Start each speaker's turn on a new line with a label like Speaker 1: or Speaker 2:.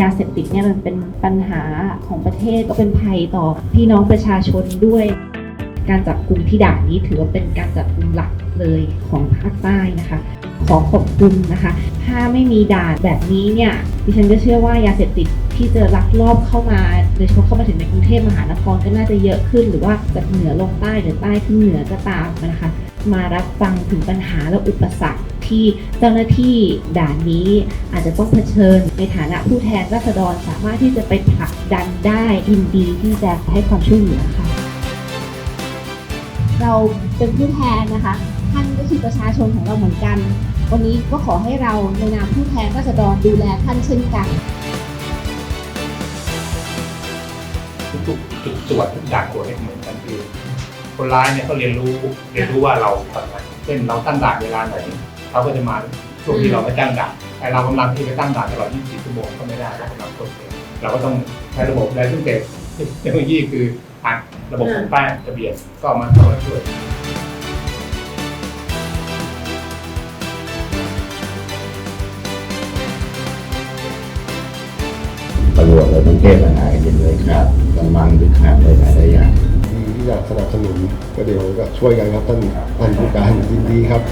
Speaker 1: ยาเสพติดเนี่ยมันเป็นปัญหาของประเทศก็เป็นภัยต่อพี่น้องประชาชนด้วย การจับกลุ่มที่ด่านนี้ถือว่าเป็นการจับกลุ่มหลักเลยของภาคใต้นะคะ ขอขอบคุณนะคะ ถ้าไม่มีด่านแบบนี้เนี่ยดิฉันก็เชื่อว่ายาเสพติดที่จะลักลอบเข้ามาโดยเฉพาะเข้ามาถึงในกรุงเทพมหานครก็น่าจะเยอะขึ้น หรือว่าจากเหนือลงใต้หรือใต้ขึ้นเหนือก็ตามนะคะ มารับฟังถึงปัญหาและอุปสรรค ที่เจ้าหน้าที่ด่านนี้อาจจะต้องเผชิญ ในฐานะผู้แทนราษฎรสามารถที่จะไปผลักดันได้ยินดีที่จะให้ความช่วยเหลือค่ะเราเป็นผู้แทนนะคะ ท่านก็คือประชาชนของเราเหมือนกัน วันนี้ก็ขอให้เราในนามผู้แทนราษฎรดูแลท่านเช่นกัน
Speaker 2: ทุกๆจุดตรวจทุกด่านตรวจเนี่ยเหมือนกันคือคนร้ายเนี่ยเขาเรียนรู้เรียนรู้ว่าเราทำอะไรเช่นเราตั้งด่านเวลาไหน เขาก็จะมาช่วงที่เราไม่ตั้งด่านแต่เรากำลังที่จะตั้งด่านตลอด 24 ชั่วโมงก็ไม่ได้เรากำลังกดเองเราก็ต้องใช้ระบบไดซึ่งเทคโนโลยีคืออ่านระบบของป้ายทะเบียนก็มาเข้ามาช่วย
Speaker 3: ตำรวจเราต้องแก้ปัญหากันยังเลยขาดกำลังหรือขาดอะไรหลายๆอย่าง
Speaker 4: ที่อยากสนับสนุนก็เดี๋ยวก็ช่วยกันครับท่านท่านผู้การยินดีครับ